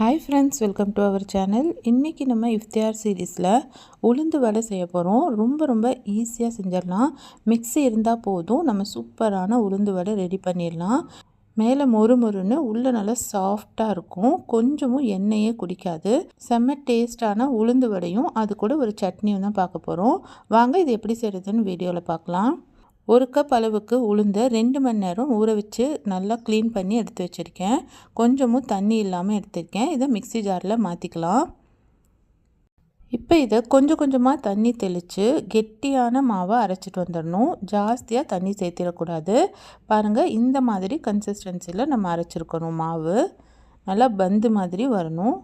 Hi friends welcome to our channel இன்றைக்கி நம்ம இஃப்தியார் சீரீஸில் உளுந்து வடை செய்ய போகிறோம் ரொம்ப ரொம்ப ஈஸியாக செஞ்சிடலாம். மிக்ஸி இருந்தால் போதும். நம்ம சூப்பரான உளுந்து வடை ரெடி பண்ணிடலாம். மேலே மொறு மொறுன்னு உள்ளே நல்லா சாஃப்டாக இருக்கும். கொஞ்சமும் எண்ணெயே குடிக்காது. செம்ம டேஸ்டான உளுந்து வடையும். அது கூட ஒரு சட்னியும் தான் பார்க்க போகிறோம் வாங்க இது எப்படி செய்கிறதுன்னு வீடியோவில் பார்க்கலாம். ஒரு கப் அளவுக்கு உளுந்த ரெண்டு மணி நேரம் ஊற வச்சு நல்லா க்ளீன் பண்ணி எடுத்து வச்சுருக்கேன். கொஞ்சமும் தண்ணி இல்லாமல் எடுத்திருக்கேன். இதை மிக்ஸி ஜாரில் மாற்றிக்கலாம் இப்போ இதை கொஞ்சம் கொஞ்சமாக தண்ணி தெளித்து கெட்டியான மாவை அரைச்சிட்டு வந்துடணும். ஜாஸ்தியாக தண்ணி சேர்த்திடக்கூடாது. பாருங்கள் இந்த மாதிரி கன்சிஸ்டன்சியில் நம்ம அரைச்சிருக்கணும் மாவு. நல்லா பந்து மாதிரி வரணும்.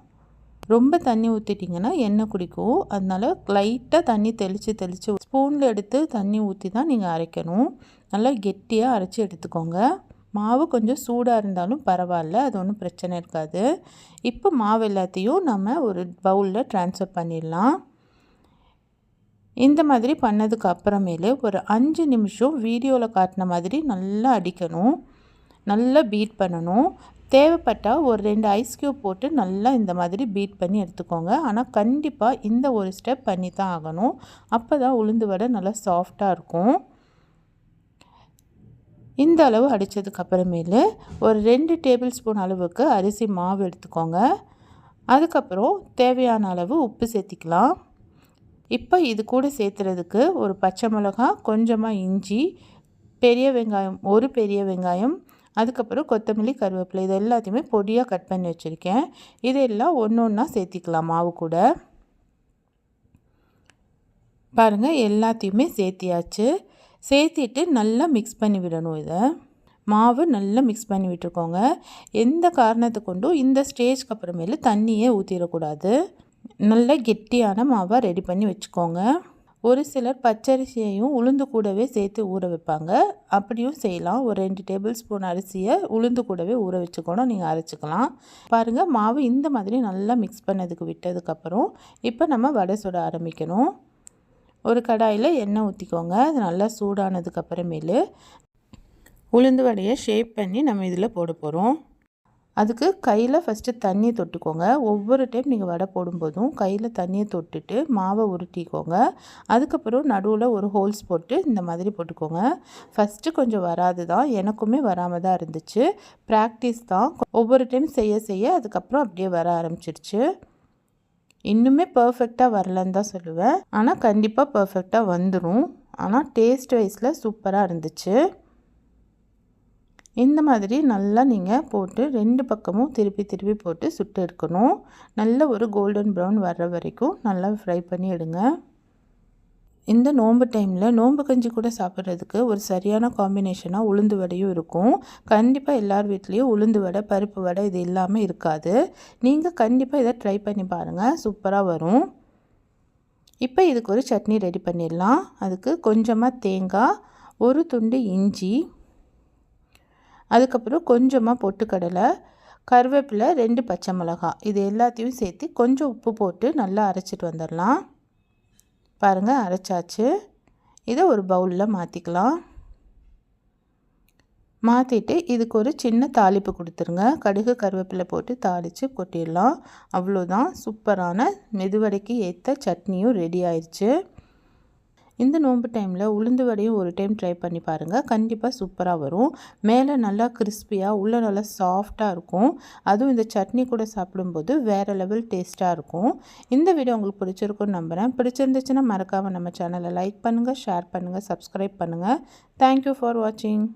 ரொம்ப தண்ணி ஊற்றிட்டிங்கன்னா எண்ணெய் குடிக்கும். அதனால் லைட்டாக தண்ணி தெளித்து தெளித்து ஸ்பூனில் எடுத்து தண்ணி ஊற்றி தான் நீங்கள் அரைக்கணும். நல்லா கெட்டியாக அரைச்சி எடுத்துக்கோங்க. மாவு கொஞ்சம் சூடாக இருந்தாலும் பரவாயில்ல அது ஒன்றும் பிரச்சனை இருக்காது. இப்போ மாவு எல்லாத்தையும் நம்ம ஒரு பவுலில் ட்ரான்ஸ்ஃபர் பண்ணிடலாம். இந்த மாதிரி பண்ணதுக்கு அப்புறமேலே ஒரு அஞ்சு நிமிஷம் வீடியோவில் காட்டின மாதிரி நல்லா அடிக்கணும். நல்லா பீட் பண்ணணும். தேவைப்பட்டால் ஒரு ரெண்டு ஐஸ் க்யூப் போட்டு நல்லா இந்த மாதிரி பீட் பண்ணி எடுத்துக்கோங்க. ஆனால் கண்டிப்பாக இந்த ஒரு ஸ்டெப் பண்ணி தான் ஆகணும். அப்போ தான் உளுந்து வடை நல்லா சாஃப்டாக இருக்கும். இந்த அளவு அடித்ததுக்கப்புறமேலு ஒரு ரெண்டு டேபிள் ஸ்பூன் அளவுக்கு அரிசி மாவு எடுத்துக்கோங்க. அதுக்கப்புறம் தேவையான அளவு உப்பு சேர்த்திக்கலாம். இப்போ இது கூட சேர்த்துறதுக்கு ஒரு பச்சை மிளகா கொஞ்சமாக இஞ்சி பெரிய வெங்காயம் ஒரு பெரிய வெங்காயம் அதுக்கப்புறம் கொத்தமல்லி கருவேப்பிலை இது எல்லாத்தையுமே பொடியாக கட் பண்ணி வச்சுருக்கேன். இதெல்லாம் ஒன்று ஒன்றா சேர்த்திக்கலாம் மாவு கூட. பாருங்கள் எல்லாத்தையுமே சேர்த்தியாச்சு. சேர்த்திட்டு நல்லா மிக்ஸ் பண்ணி விடணும் இதை. மாவு நல்லா மிக்ஸ் பண்ணி விட்டுருக்கோங்க எந்த காரணத்தை கொண்டும் இந்த ஸ்டேஜ்க்கு அப்புறமேலு தண்ணியே ஊற்றிடக்கூடாது நல்ல கெட்டியான மாவாக ரெடி பண்ணி வச்சுக்கோங்க. ஒரு சிலர் பச்சரிசியையும் உளுந்து கூடவே சேர்த்து ஊற வைப்பாங்க. அப்படியும் செய்யலாம். ஒரு ரெண்டு டேபிள் ஸ்பூன் அரிசியை உளுந்து கூடவே ஊற வச்சுக்கணும். நீங்கள் அரைச்சிக்கலாம். பாருங்கள் மாவு இந்த மாதிரி நல்லா மிக்ஸ் பண்ணதுக்கு விட்டதுக்கப்புறம் இப்போ நம்ம வடை சுட ஆரம்பிக்கணும். ஒரு கடாயில் எண்ணெய் ஊற்றிக்கோங்க அது நல்லா சூடானதுக்கப்புறமேலு உளுந்து வடையை ஷேப் பண்ணி நம்ம இதில் போட போகிறோம் அதுக்கு கையில் ஃபஸ்ட்டு தண்ணியை தொட்டுக்கோங்க. ஒவ்வொரு டைம் நீங்கள் வடை போடும்போதும் கையில் தண்ணியை தொட்டுட்டு மாவை உருட்டிக்கோங்க. அதுக்கப்புறம் நடுவில் ஒரு ஹோல்ஸ் போட்டு இந்த மாதிரி போட்டுக்கோங்க. ஃபஸ்ட்டு கொஞ்சம் வராது தான் எனக்குமே வராமல் தான் இருந்துச்சு. ப்ராக்டிஸ் தான். ஒவ்வொரு டைம் செய்ய செய்ய அதுக்கப்புறம் அப்படியே வர ஆரம்பிச்சிருச்சு. இன்னுமே பர்ஃபெக்டாக வரலன்னு தான் சொல்லுவேன். ஆனால் கண்டிப்பாக பர்ஃபெக்டாக வந்துடும் ஆனால் டேஸ்ட் வைஸில் சூப்பராக இருந்துச்சு. இந்த மாதிரி நல்லா நீங்கள் போட்டு ரெண்டு பக்கமும் திருப்பி திருப்பி போட்டு சுட்டு எடுக்கணும். நல்ல ஒரு கோல்டன் ப்ரௌன் வர்ற வரைக்கும் நல்லா ஃப்ரை பண்ணி எடுங்க. இந்த நோன்பு டைமில் நோன்பு கஞ்சி கூட சாப்பிட்றதுக்கு ஒரு சரியான காம்பினேஷனாக உளுந்து வடையும் இருக்கும். கண்டிப்பாக எல்லார் வீட்லேயும் உளுந்து வடை பருப்பு வடை இது எல்லாமே இருக்காது. நீங்கள் கண்டிப்பாக இதை ட்ரை பண்ணி பாருங்கள் சூப்பராக வரும். இப்போ இதுக்கு ஒரு சட்னி ரெடி பண்ணிடலாம். அதுக்கு கொஞ்சமாக தேங்காய் ஒரு துண்டு இஞ்சி அதுக்கப்புறம் கொஞ்சமாக பொட்டுக்கடலை கருவேப்பிலை ரெண்டு பச்சை மிளகா. இது எல்லாத்தையும் சேர்த்து கொஞ்சம் உப்பு போட்டு நல்லா அரைச்சிட்டு வந்துடலாம். பாருங்கள் அரைச்சாச்சு. இதை ஒரு பவுலில் மாற்றிக்கலாம் மாற்றிட்டு இதுக்கு ஒரு சின்ன தாளிப்பு கொடுத்துருங்க. கடுகு கருவேப்பிலை போட்டு தாளித்து கொட்டிடலாம். அவ்வளோதான். சூப்பரான மெதுவடைக்கு ஏற்ற சட்னியும் ரெடி ஆயிடுச்சு இந்த நோன்பு டைமில் உளுந்து வடையும் ஒரு டைம் ட்ரை பண்ணி பாருங்கள் கண்டிப்பாக சூப்பராக வரும். மேலே நல்லா கிறிஸ்பியாக உள்ளே நல்லா சாஃப்டாக இருக்கும். அதுவும் இந்த சட்னி கூட சாப்பிடும்போது வேறு லெவல் டேஸ்ட்டாக இருக்கும். இந்த வீடியோ உங்களுக்கு பிடிச்சிருக்குன்னு நம்புகிறேன் பிடிச்சிருந்துச்சுன்னா மறக்காமல் நம்ம சேனலை லைக் பண்ணுங்கள் ஷேர் பண்ணுங்கள் சப்ஸ்கிரைப் பண்ணுங்கள் தேங்க்யூ ஃபார் வாட்சிங்